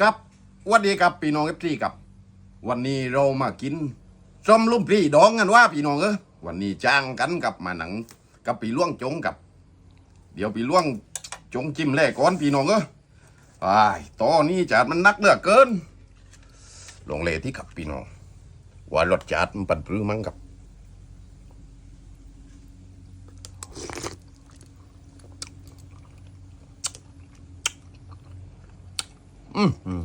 ครับวัสดีครับพี่น้องเอฟซีครับ วันนี้เรามากินส้มลุ่มปรีดองกันว่าพี่น้องเออวันนี้จ้างกันกับมาหนังกับปีล่วงจงกับ เดี๋ยวปีล่วงจงจิ้มแรกก่อนพี่น้องเออไอ้ตอนนี้จาดมันนักเหลือเกินลงเลที่ขับพี่น้องว่ารสจัดมันปันปรือมั้งครับ อืมอืม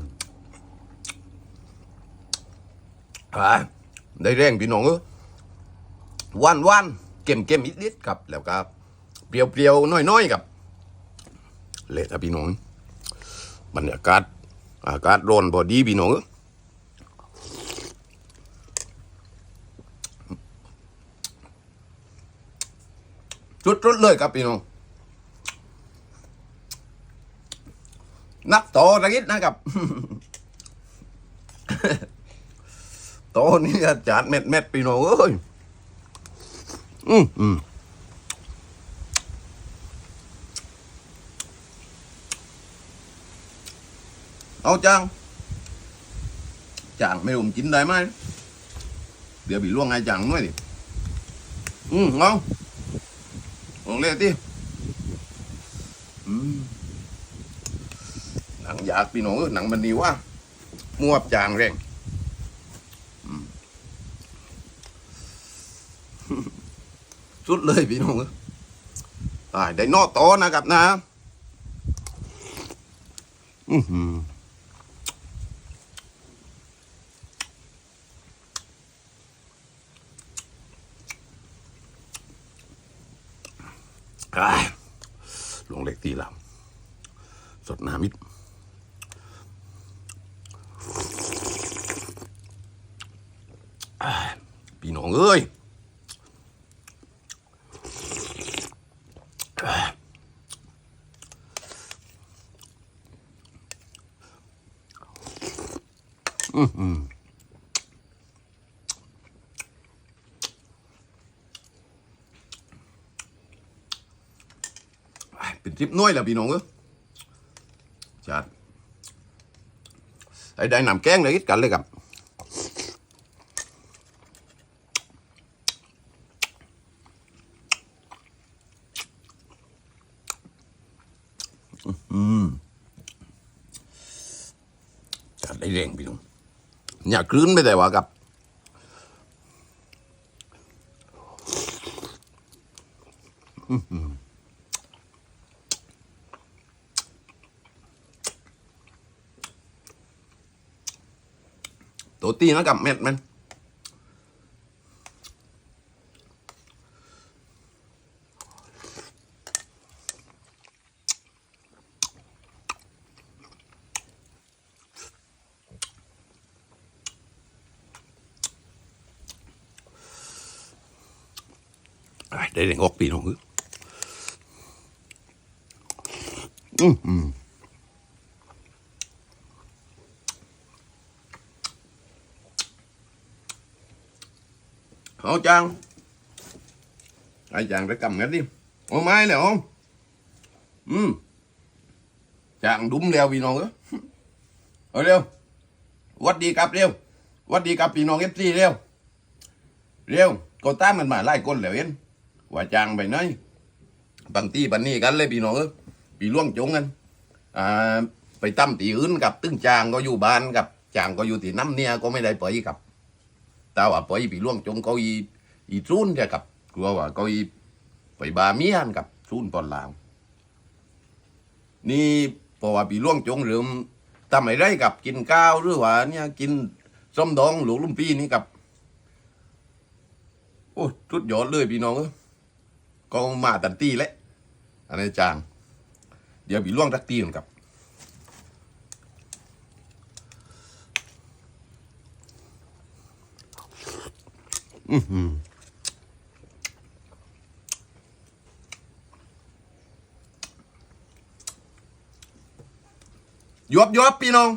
อ่าได้แรงพี่น้องเออวานวานเก็มเก็มนิดๆครับ แล้วก็เปรียวเปรียวน้อยน้อยครับ เละครับพี่น้องบรรยากาศอากาศร้อนพอดีพี่น้องเอ้ยจุดๆเลยครับพี่น้อง นักโตตะกิดนะครับโตนี่อาจารย์เม็ดเม็ดๆพี่น้องเอ้ยอืมอืมเอาจังจังไม่รู้มกินได้ไหมเดี๋ยว bị ล่วงไงจังด้วยดิอืมเอาลองเล่นดิอืม นังอยากพี่น้องเอ้ยหนังมันดีว่ามวบจางแรงสุดเลยพี่น้องตายได้นอกโตอนะครับนะอือหือลงเล็กตีลำสดน้ำมิดอ่า พี่น้องเอ้ยอ่าอื้อหืออ่าเป็นทริปน้อยแหละพี่น้องเอ้ยจัดไอ้ได้นำแกงเลยกันเลยครับ ไอแรงพี่น้องอย่าคลื้นไม่ได้ว่ากับตัวตีนะกับเม็ดมัน ไอ้ได้แรงออกปีน้องเอ้ยอืมอืมเอาจังไอ้จังไป cầm cái đi ô mai nè không ừ chàng đúng leo vì nó nữa ở leo quất đi cặp leo quất đi cặp vì nó ghép gì leo leo cô ta mình mà lại con leo yên và chàng phải nói bằng ti bằng ni กันเลยพี่น้องเอ้ยพี่ล่วงจงกันอ่าไปตั้มตีอื่นกับตึ้งจางก็อยู่บ้านกับจางก็อยู่ที่น้ำเนี่ยก็ไม่ได้ไปกับตาว่าไปปีล่วงจงเขาอีอีซุนจะกับกลัวว่าเขาอีไปบาเมียนกับซุนตอนหลังนี่เพราะว่าปีล่วงจงเริ่มทำอะไรกับกินข้าวหรือว่าเนี่ยกินส้มดองหลวงลุ่มปีนี่กับโอ้ทุดยอดเลยพี่น้องเอ้ย ก็มาตันตีและอันนี้จาง เดี๋ยวปีล่วงตักตีกันกับอือหือยบยบพี่น้อง